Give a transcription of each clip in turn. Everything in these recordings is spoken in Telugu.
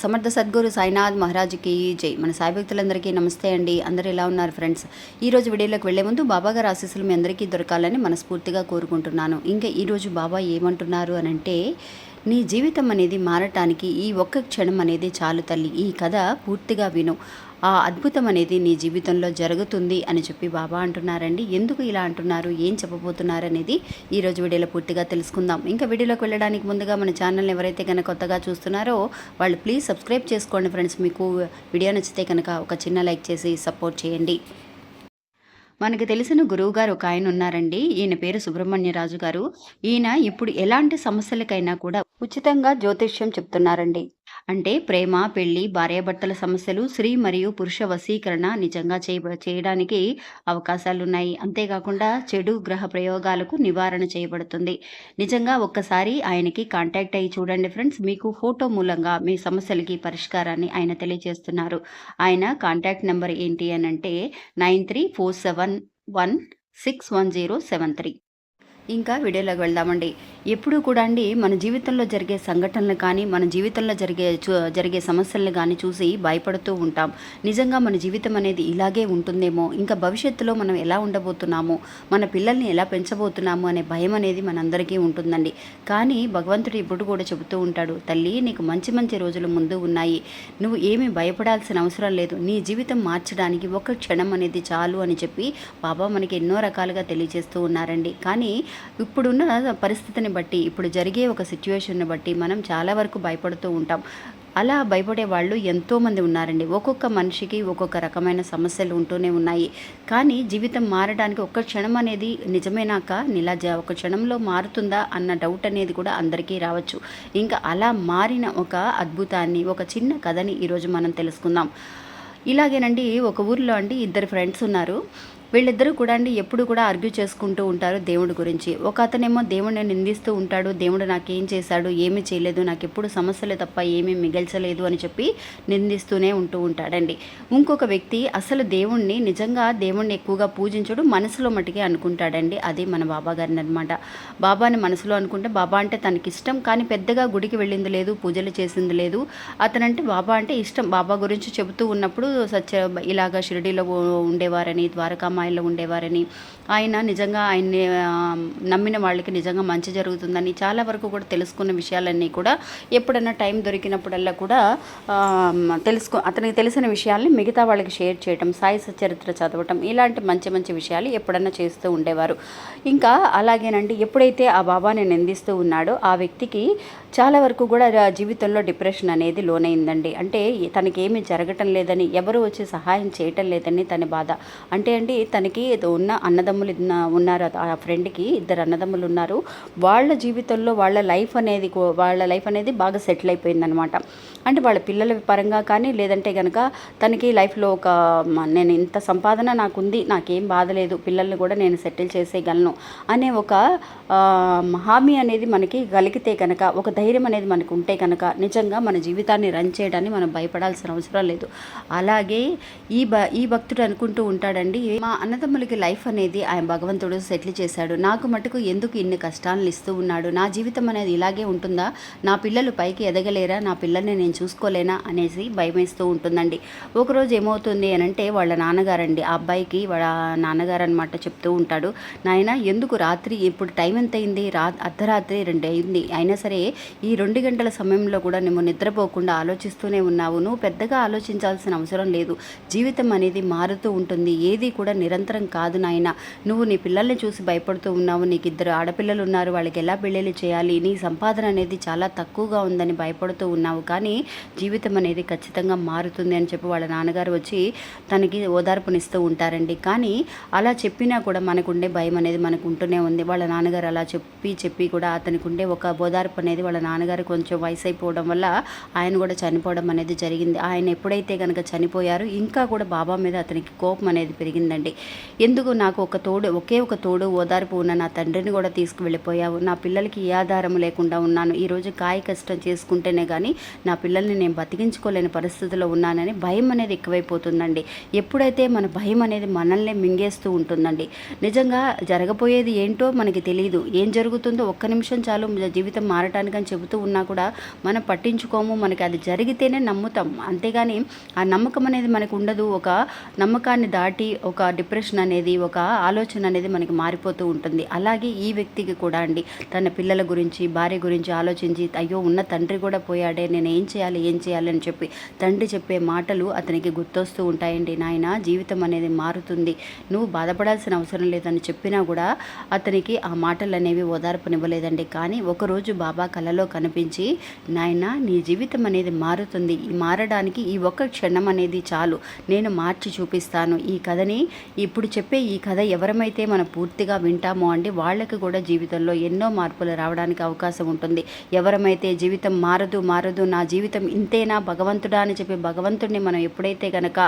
సమర్థ సద్గురు సాయినాథ్ మహారాజ్కి జై. మన సాయి భక్తులందరికీ నమస్తే అండి. అందరూ ఎలా ఉన్నారు ఫ్రెండ్స్? ఈ రోజు వీడియోలోకి వెళ్ళే ముందు బాబా గారి ఆశీస్సులు మీ అందరికీ దొరకాలని మనస్ఫూర్తిగా కోరుకుంటున్నాను. ఇంకా ఈరోజు బాబా ఏమంటున్నారు అని అంటే నీ జీవితం అనేది మారటానికి ఈ ఒక్క క్షణం అనేది చాలు తల్లి. ఈ కథ పూర్తిగా విను. ఆ అద్భుతం అనేది నీ జీవితంలో జరుగుతుంది అని చెప్పి బాబా అంటున్నారండి. ఎందుకు ఇలా అంటున్నారు? ఏం చెప్పబోతున్నారు అనేది వీడియోలో పూర్తిగా తెలుసుకుందాం. ఇంకా వీడియోలోకి వెళ్ళడానికి ముందుగా మన ఛానల్ని ఎవరైతే కనుక కొత్తగా చూస్తున్నారో వాళ్ళు ప్లీజ్ సబ్స్క్రైబ్ చేసుకోండి ఫ్రెండ్స్. మీకు వీడియో నచ్చితే కనుక ఒక చిన్న లైక్ చేసి సపోర్ట్ చేయండి. మనకు తెలిసిన గురువు గారు ఒక ఆయన ఉన్నారండి. ఈయన పేరు సుబ్రహ్మణ్యరాజు గారు. ఈయన ఇప్పుడు ఎలాంటి సమస్యలకైనా కూడా ఉచితంగా జ్యోతిష్యం చెప్తున్నారండి. అంటే ప్రేమ పెళ్ళి భార్యాభర్తల సమస్యలు స్త్రీ మరియు పురుష వశీకరణ నిజంగా చేయ చేయడానికి అవకాశాలు ఉన్నాయి అంతేకాకుండా చెడు గ్రహ ప్రయోగాలకు నివారణ చేయబడుతుంది. నిజంగా ఒక్కసారి ఆయనకి కాంటాక్ట్ అయ్యి చూడండి ఫ్రెండ్స్. మీకు ఫోటో మూలంగా మీ సమస్యలకి పరిష్కారాన్ని ఆయన తెలియజేస్తున్నారు. ఆయన కాంటాక్ట్ నెంబర్ ఏంటి అని అంటే nine three four seven one six one zero seven three ఇంకా వీడియోలోకి వెళ్దామండి. ఎప్పుడూ కూడా అండి మన జీవితంలో జరిగే సంఘటనలు కానీ మన జీవితంలో జరిగే జరిగే సమస్యలను కానీ చూసి భయపడుతూ ఉంటాం. నిజంగా మన జీవితం అనేది ఇలాగే ఉంటుందేమో? ఇంకా భవిష్యత్తులో మనం ఎలా ఉండబోతున్నాము? మన పిల్లల్ని ఎలా పెంచబోతున్నాము? అనే భయం అనేది మనందరికీ ఉంటుందండి. కానీ భగవంతుడు ఇప్పుడు కూడా చెబుతూ ఉంటాడు తల్లి నీకు మంచి మంచి రోజులు ముందు ఉన్నాయి. నువ్వు ఏమీ భయపడాల్సిన అవసరం లేదు. నీ జీవితం మార్చడానికి ఒక క్షణం అనేది చాలు అని చెప్పి బాబా మనకి ఎన్నో రకాలుగా తెలియజేస్తూ ఉన్నారండి. కానీ ఇప్పుడున్న పరిస్థితిని బట్టి ఇప్పుడు జరిగే ఒక సిచ్యువేషన్ని బట్టి మనం చాలా వరకు భయపడుతూ ఉంటాం. అలా భయపడే వాళ్ళు ఎంతోమంది ఉన్నారండి. ఒక్కొక్క మనిషికి ఒక్కొక్క రకమైన సమస్యలు ఉంటూనే ఉన్నాయి. కానీ జీవితం మారడానికి ఒక్క క్షణం అనేది నిజమేనాక ఇలా జ ఒక క్షణంలో మారుతుందా అన్న డౌట్ అనేది కూడా అందరికీ రావచ్చు. ఇంకా అలా మారిన ఒక అద్భుతాన్ని ఒక చిన్న కథని ఈరోజు మనం తెలుసుకుందాం. ఇలాగేనండి ఒక ఊర్లో అండి ఇద్దరు ఫ్రెండ్స్ ఉన్నారు. వీళ్ళిద్దరూ కూడా అండి ఎప్పుడు కూడా ఆర్గ్యూ చేసుకుంటూ ఉంటారు దేవుడి గురించి. ఒక అతనేమో దేవుడిని నిందిస్తూ ఉంటాడు దేవుడు నాకేం చేశాడు ఏమీ చేయలేదు నాకు ఎప్పుడు సమస్యలు తప్ప ఏమీ మిగల్చలేదు అని చెప్పి నిందిస్తూనే ఉంటూ ఉంటాడండి. ఇంకొక వ్యక్తి అసలు దేవుణ్ణి నిజంగా దేవుణ్ణి ఎక్కువగా పూజించడు మనసులో మటుకే అనుకుంటాడండి. అది మన బాబా గారిని అనమాట బాబాని మనసులో అనుకుంటే బాబా అంటే తనకి ఇష్టం కానీ పెద్దగా గుడికి వెళ్ళింది లేదు పూజలు చేసింది లేదు. అతనంటే బాబా అంటే ఇష్టం. బాబా గురించి చెబుతూ ఉన్నప్పుడు సత్య ఇలాగ షిరిడీలో ఉండేవారని ద్వారకామాయిలో ఉండేవారని. ఆయన నిజంగా ఆయన్ని నమ్మిన వాళ్ళకి నిజంగా మంచి జరుగుతుందని చాలా వరకు కూడా తెలుసుకున్న విషయాలన్నీ కూడా ఎప్పుడైనా టైం దొరికినప్పుడల్లా కూడా తెలుసుకో అతనికి తెలిసిన విషయాల్ని మిగతా వాళ్ళకి షేర్ చేయటం సాయి చరిత్ర చదవటం ఇలాంటి మంచి మంచి విషయాలు ఎప్పుడన్నా చేస్తూ ఉండేవారు. ఇంకా అలాగేనండి ఎప్పుడైతే ఆ బాబాని నిందిస్తూ ఉన్నాడో ఆ వ్యక్తికి చాలా వరకు కూడా జీవితంలో డిప్రెషన్ అనేది లోనైందండి. అంటే తనకి జరగటం లేదని ఎవరు వచ్చి సహాయం చేయటం లేదని తన బాధ. అంటే అండి తనకి ఉన్న అన్నదమ్ము అన్నదమ్ములు ఉన్నారు. ఆ ఫ్రెండ్కి ఇద్దరు అన్నదమ్ములు ఉన్నారు. వాళ్ళ జీవితంలో వాళ్ళ లైఫ్ అనేది వాళ్ళ లైఫ్ అనేది బాగా సెటిల్ అయిపోయిందనమాట అంటే వాళ్ళ పిల్లల పరంగా కానీ లేదంటే కనుక తనకి లైఫ్లో ఒక నేను ఇంత సంపాదన నాకుంది నాకేం బాధ లేదు పిల్లల్ని కూడా నేను సెటిల్ చేసేయగలను అనే ఒక హామీ అనేది మనకి కలిగితే కనుక ఒక ధైర్యం అనేది మనకు ఉంటే కనుక నిజంగా మన జీవితాన్ని రన్ చేయడానికి మనం భయపడాల్సిన అవసరం లేదు. అలాగే ఈ బ ఈ భక్తుడు అనుకుంటూ ఉంటాడండి మా అన్నదమ్ములకి లైఫ్ అనేది ఆయన భగవంతుడు సెటిల్ చేశాడు. నాకు మటుకు ఎందుకు ఇన్ని కష్టాలను ఇస్తూ ఉన్నాడు? నా జీవితం అనేది ఇలాగే ఉంటుందా? నా పిల్లలు పైకి ఎదగలేరా? నా పిల్లల్ని నేను చూసుకోలేనా? అనేసి భయమేస్తూ ఉంటుందండి. ఒకరోజు ఏమవుతుంది అని అంటే వాళ్ళ నాన్నగారండి ఆ అబ్బాయికి వాళ్ళ నాన్నగారు అనమాట చెప్తూ ఉంటాడు. నాయన ఎందుకు రాత్రి? ఇప్పుడు టైం ఎంత అయింది రా అర్ధరాత్రి రెండు అయింది అయినా సరే ఈ రెండు గంటల సమయంలో కూడా నువ్వు నిద్రపోకుండా ఆలోచిస్తూనే ఉన్నావు. నువ్వు పెద్దగా ఆలోచించాల్సిన అవసరం లేదు. జీవితం అనేది మారుతూ ఉంటుంది. ఏది కూడా నిరంతరం కాదు నాయన. నువ్వు నీ పిల్లల్ని చూసి భయపడుతూ ఉన్నావు నీకు ఇద్దరు ఆడపిల్లలు ఉన్నారు వాళ్ళకి ఎలా పెళ్ళిళ్ళు చేయాలి నీ సంపాదన అనేది చాలా తక్కువగా ఉందని భయపడుతూ ఉన్నావు. కానీ జీవితం అనేది ఖచ్చితంగా మారుతుంది అని చెప్పి వాళ్ళ నాన్నగారు వచ్చి తనకి ఓదార్పునిస్తూ ఉంటారండి. కానీ అలా చెప్పినా కూడా మనకు ఉండే భయం అనేది మనకు ఉంటూనే ఉంది. వాళ్ళ నాన్నగారు అలా చెప్పి చెప్పి కూడా అతనికి ఉండే ఒక ఓదార్పు అనేది వాళ్ళ నాన్నగారు కొంచెం వయసు అయిపోవడం వల్ల ఆయన కూడా చనిపోవడం అనేది జరిగింది. ఆయన ఎప్పుడైతే కనుక చనిపోయారో ఇంకా కూడా బాబా మీద అతనికి కోపం అనేది పెరిగిందండి. ఎందుకు నాకు ఒక తోడు ఒకే ఒక తోడు ఓదార్పు ఉన్న నా తండ్రిని కూడా తీసుకువెళ్ళిపోయావు. నా పిల్లలకి ఏ ఆధారం లేకుండా ఉన్నాను. ఈరోజు కాయ కష్టం చేసుకుంటేనే కానీ నా పిల్లల్ని నేను బతికించుకోలేని పరిస్థితిలో ఉన్నానని భయం అనేది ఎక్కువైపోతుందండి. ఎప్పుడైతే మన భయం అనేది మనల్ని మింగేస్తూ ఉంటుందండి. నిజంగా జరగబోయేది ఏంటో మనకి తెలియదు ఏం జరుగుతుందో ఒక్క నిమిషం చాలు జీవితం మారటానికని చెబుతూ ఉన్నా కూడా మనం పట్టించుకోము. మనకి అది జరిగితేనే నమ్ముతాం. అంతేగాని ఆ నమ్మకం అనేది మనకు ఉండదు. ఒక నమ్మకాన్ని దాటి ఒక డిప్రెషన్ అనేది ఒక ఆలోచన అనేది మనకి మారిపోతూ ఉంటుంది. అలాగే ఈ వ్యక్తికి కూడా అండి తన పిల్లల గురించి భార్య గురించి ఆలోచించి అయ్యో ఉన్న తండ్రి కూడా పోయాడే నేను ఏం చేయాలి ఏం చేయాలి అని చెప్పి తండ్రి చెప్పే మాటలు అతనికి గుర్తొస్తూ ఉంటాయండి. నాయన జీవితం అనేది మారుతుంది. నువ్వు బాధపడాల్సిన అవసరం లేదని చెప్పినా కూడా అతనికి ఆ మాటలు అనేవి ఓదార్పునివ్వలేదండి. కానీ ఒకరోజు బాబా కలలో కనిపించి నాయన నీ జీవితం అనేది మారుతుంది. ఈ మారడానికి ఈ ఒక్క క్షణం అనేది చాలు. నేను మార్చి చూపిస్తాను. ఈ కథని ఇప్పుడు చెప్పే ఈ కథ ఎవరమైతే మనం పూర్తిగా వింటామో అండి వాళ్ళకి కూడా జీవితంలో ఎన్నో మార్పులు రావడానికి అవకాశం ఉంటుంది. ఎవరమైతే జీవితం మారదు మారదు నా జీవితం ఇంతేనా భగవంతుడా అని చెప్పి భగవంతుడిని మనం ఎప్పుడైతే కనుక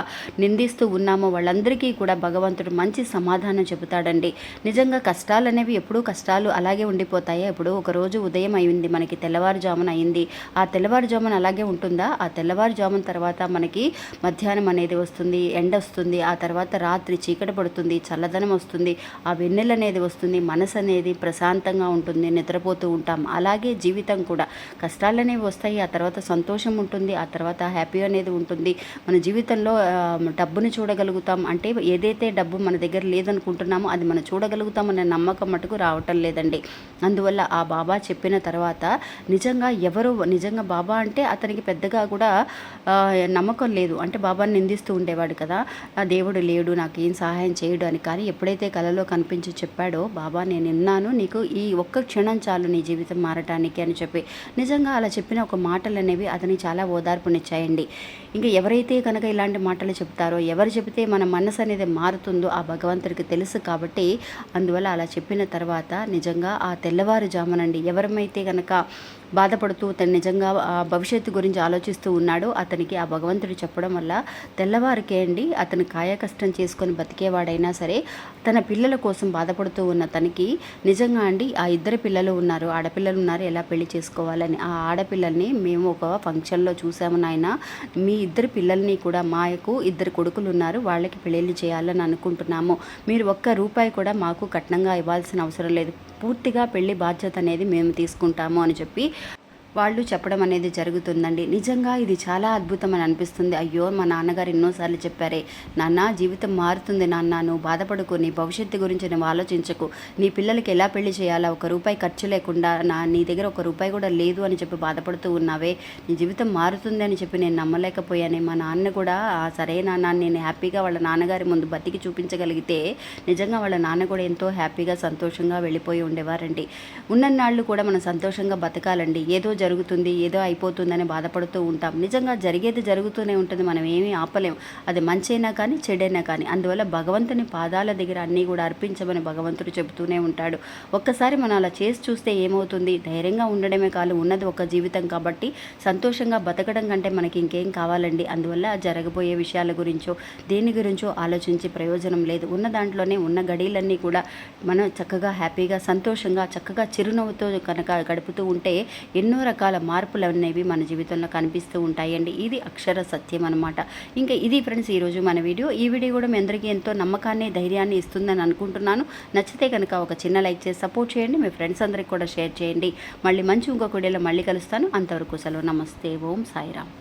నిందిస్తూ ఉన్నామో వాళ్ళందరికీ కూడా భగవంతుడు మంచి సమాధానం చెబుతాడండి. నిజంగా కష్టాలు అనేవి ఎప్పుడూ కష్టాలు అలాగే ఉండిపోతాయి? ఇప్పుడు ఒకరోజు ఉదయం అయింది మనకి తెల్లవారుజామున అయింది. ఆ తెల్లవారుజామున అలాగే ఉంటుందా? ఆ తెల్లవారుజామున తర్వాత మనకి మధ్యాహ్నం అనేది వస్తుంది ఎండ వస్తుంది ఆ తర్వాత రాత్రి చీకటి పడుతుంది చల్లదనం వస్తుంది. ఆ వెన్నెల అనేది వస్తుంది. మనసు అనేది ప్రశాంతంగా ఉంటుంది. నిద్రపోతూ ఉంటాం. అలాగే జీవితం కూడా. కష్టాలు అనేవి వస్తాయి. ఆ తర్వాత సంతోషం ఉంటుంది. ఆ తర్వాత హ్యాపీ అనేది ఉంటుంది. మన జీవితంలో డబ్బును చూడగలుగుతాం. అంటే ఏదైతే డబ్బు మన దగ్గర లేదనుకుంటున్నామో అది మనం చూడగలుగుతామనే నమ్మకం మటుకు రావటం లేదండి. అందువల్ల ఆ బాబా చెప్పిన తర్వాత నిజంగా ఎవరు నిజంగా బాబా అంటే అతనికి పెద్దగా కూడా నమ్మకం లేదు. అంటే బాబాని నిందిస్తూ ఉండేవాడు కదా. దేవుడు లేడు. నాకు ఏం సహాయం చేయడు అని. కానీ ఎప్పుడైతే కలలో కనిపించి చెప్పాడో బాబా నేను విన్నాను. నీకు ఈ ఒక్క క్షణం చాలు నీ జీవితం మారటానికి అని చెప్పి. నిజంగా అలా చెప్పిన ఒక మాటలు అనేవి అతని చాలా ఓదార్పునిచ్చాయండి. ఇంకా ఎవరైతే కనుక ఇలాంటి మాటలు చెప్తారో ఎవరు చెబితే మన మనసు అనేది మారుతుందో ఆ భగవంతుడికి తెలుసు కాబట్టి అందువల్ల అలా చెప్పిన తర్వాత నిజంగా ఆ తెల్లవారుజామునండి ఎవరమైతే కనుక బాధపడుతూ తను నిజంగా ఆ భవిష్యత్తు గురించి ఆలోచిస్తూ ఉన్నాడో అతనికి ఆ భగవంతుడు చెప్పడం వల్ల తెల్లవారికే అండి అతను కాయ కష్టం చేసుకొని బతికేవాడైనా సరే తన పిల్లల కోసం బాధపడుతూ ఉన్న తనకి నిజంగా అండి ఆ ఇద్దరు పిల్లలు ఉన్నారు ఆడపిల్లలు ఉన్నారు ఎలా పెళ్ళి చేసుకోవాలని ఆ ఆడపిల్లల్ని మేము ఒక ఫంక్షన్లో చూసాము నాయన. మీ ఇద్దరు పిల్లల్ని కూడా మాయకు ఇద్దరు కొడుకులు ఉన్నారు వాళ్ళకి పెళ్ళిళ్ళు చేయాలని అనుకుంటున్నాము. మీరు ఒక్క రూపాయి కూడా మాకు కట్నంగా ఇవ్వాల్సిన అవసరం లేదు. పూర్తిగా పెళ్ళి బాధ్యత అనేది మేము తీసుకుంటాము అని చెప్పి వాళ్ళు చెప్పడం అనేది జరుగుతుందండి. నిజంగా ఇది చాలా అద్భుతం అని అనిపిస్తుంది. అయ్యో మా నాన్నగారు ఎన్నోసార్లు చెప్పారే నాన్న జీవితం మారుతుంది నాన్న నువ్వు బాధపడుకు నీ భవిష్యత్తు గురించి నువ్వు ఆలోచించకు. నీ పిల్లలకి ఎలా పెళ్ళి చేయాలా? ఒక రూపాయి ఖర్చు లేకుండా నా నీ దగ్గర ఒక రూపాయి కూడా లేదు అని చెప్పి బాధపడుతూ ఉన్నావే. నీ జీవితం మారుతుంది అని చెప్పి నేను నమ్మలేకపోయాను. మా నాన్న కూడా సరే నాన్న నేను హ్యాపీగా వాళ్ళ నాన్నగారి ముందు బతికి చూపించగలిగితే నిజంగా వాళ్ళ నాన్న కూడా ఎంతో హ్యాపీగా సంతోషంగా వెళ్ళిపోయి ఉండేవారండి. ఉన్నన్నాళ్ళు కూడా మనం సంతోషంగా బతకాలండి. ఏదో జరుగుతుంది ఏదో అయిపోతుందని బాధపడుతూ ఉంటాం. నిజంగా జరిగేది జరుగుతూనే ఉంటుంది. మనం ఏమీ ఆపలేం. అది మంచైనా కానీ చెడైనా కానీ. అందువల్ల భగవంతుని పాదాల దగ్గర అన్నీ కూడా అర్పించమని భగవంతుడు చెబుతూనే ఉంటాడు. ఒక్కసారి మనం అలా చేసి చూస్తే ఏమవుతుంది? ధైర్యంగా ఉండడమే కాదు ఉన్నది ఒక జీవితం కాబట్టి సంతోషంగా బతకడం కంటే మనకి ఇంకేం కావాలండి? అందువల్ల జరగబోయే విషయాల గురించో దేని గురించో ఆలోచించి ప్రయోజనం లేదు. ఉన్న దాంట్లోనే ఉన్న గడియలన్నీ కూడా మనం చక్కగా హ్యాపీగా సంతోషంగా చక్కగా చిరునవ్వుతో కనుక గడుపుతూ ఉంటే ఎన్నో రకాల మార్పులు అనేవి మన జీవితంలో కనిపిస్తూ ఉంటాయండి. ఇది అక్షర సత్యం అనమాట ఇంకా ఇది ఫ్రెండ్స్ ఈరోజు మన వీడియో. ఈ వీడియో కూడా మీ అందరికీ ఎంతో నమ్మకాన్ని ధైర్యాన్ని ఇస్తుందని అనుకుంటున్నాను. నచ్చితే కనుక ఒక చిన్న లైక్ చేసి సపోర్ట్ చేయండి. మీ ఫ్రెండ్స్ అందరికి కూడా షేర్ చేయండి. మళ్ళీ మంచి ఇంకొక వీడియోలో మళ్ళీ కలుస్తాను. అంతవరకు సెలవు. నమస్తే. ఓం సాయిరామ్.